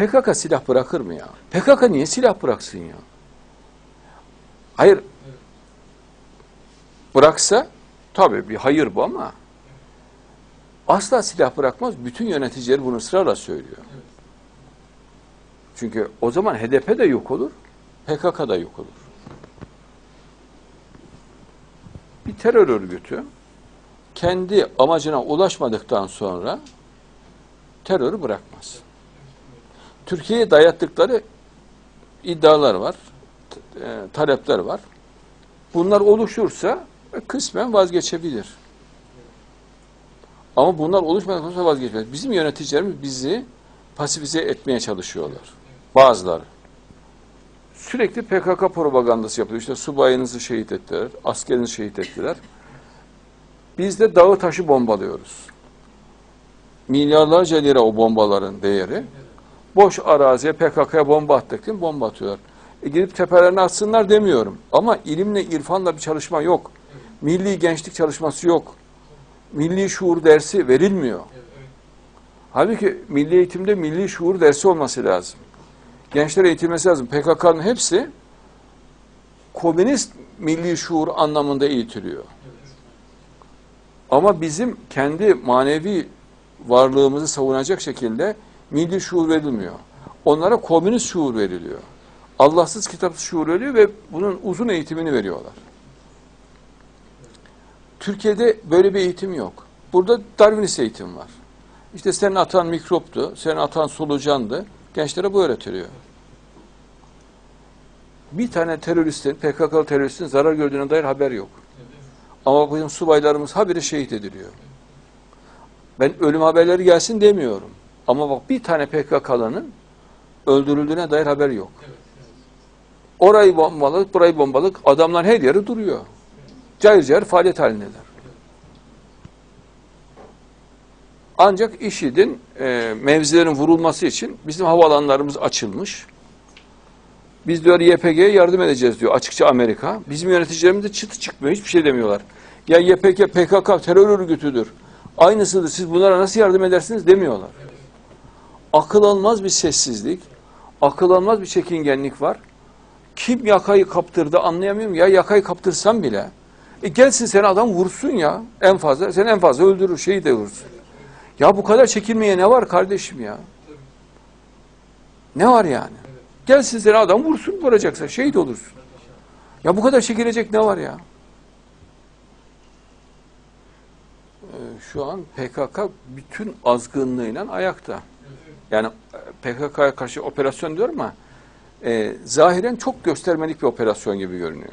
PKK silah bırakır mı ya? PKK niye silah bıraksın ya? Hayır. Bıraksa tabii bir hayır bu ama asla silah bırakmaz. Bütün yöneticileri bunu ısrarla söylüyor. Çünkü o zaman HDP de yok olur, PKK da yok olur. Bir terör örgütü kendi amacına ulaşmadıktan sonra terörü bırakmaz. Türkiye'ye dayattıkları iddialar var, e, talepler var. Bunlar oluşursa kısmen vazgeçebilir. Ama bunlar oluşmadıktan sonra vazgeçmez. Bizim yöneticilerimiz bizi pasifize etmeye çalışıyorlar. Bazıları. Sürekli PKK propagandası yapıyor. İşte subayınızı şehit ettiler, askerinizi şehit ettiler. Biz de dağı taşı bombalıyoruz. Milyarlarca lira o bombaların değeri. Boş araziye PKK'ya bomba attık değil mi? Bomba atıyorlar. E gidip tepelerine atsınlar demiyorum. Ama ilimle, irfanla bir çalışma yok. Milli gençlik çalışması yok. Milli şuur dersi verilmiyor. Halbuki milli eğitimde milli şuur dersi olması lazım. Gençlere eğitilmesi lazım. PKK'nın hepsi komünist milli şuur anlamında eğitiliyor. Ama bizim kendi manevi varlığımızı savunacak şekilde milli şuur verilmiyor. Onlara komünist şuur veriliyor. Allahsız kitapsız şuur veriliyor ve bunun uzun eğitimini veriyorlar. Türkiye'de böyle bir eğitim yok. Burada Darwinist eğitim var. İşte senin atan mikroptu, senin atan solucandı. Gençlere bu öğretiliyor. Bir tane teröristin, PKK'lı teröristin zarar gördüğüne dair haber yok. Ama bizim subaylarımız habire şehit ediliyor. Ben ölüm haberleri gelsin demiyorum. Ama bak bir tane PKK'lının öldürüldüğüne dair haber yok. Orayı bombalık, burayı bombalık, adamlar her yeri duruyor. Cayır cayır faaliyet halindeler. Ancak IŞİD'in e, mevzilerin vurulması için bizim havalanlarımız açılmış. Biz diyor YPG'ye yardım edeceğiz diyor açıkça Amerika. Bizim yöneticilerimiz de çıtı çıkmıyor. Hiçbir şey demiyorlar. Ya YPG, PKK terör örgütüdür. Aynısıdır. Siz bunlara nasıl yardım edersiniz demiyorlar. Akıl almaz bir sessizlik, akıl almaz bir çekingenlik var. Kim yakayı kaptırdı anlayamıyorum. Ya yakayı kaptırsam bile e gelsin seni adam vursun ya. En fazla seni en fazla öldürür, şeyi de vursun. Ya bu kadar çekinmeye ne var kardeşim ya? Ne var yani? Gelsin seni adam vursun vuracaksa şehit olursun. Ya bu kadar çekilecek ne var ya? Ee, Şu an PKK bütün azgınlığıyla ayakta. Yani PKK'ya karşı operasyon diyorum ama e, zahiren çok göstermelik bir operasyon gibi görünüyor.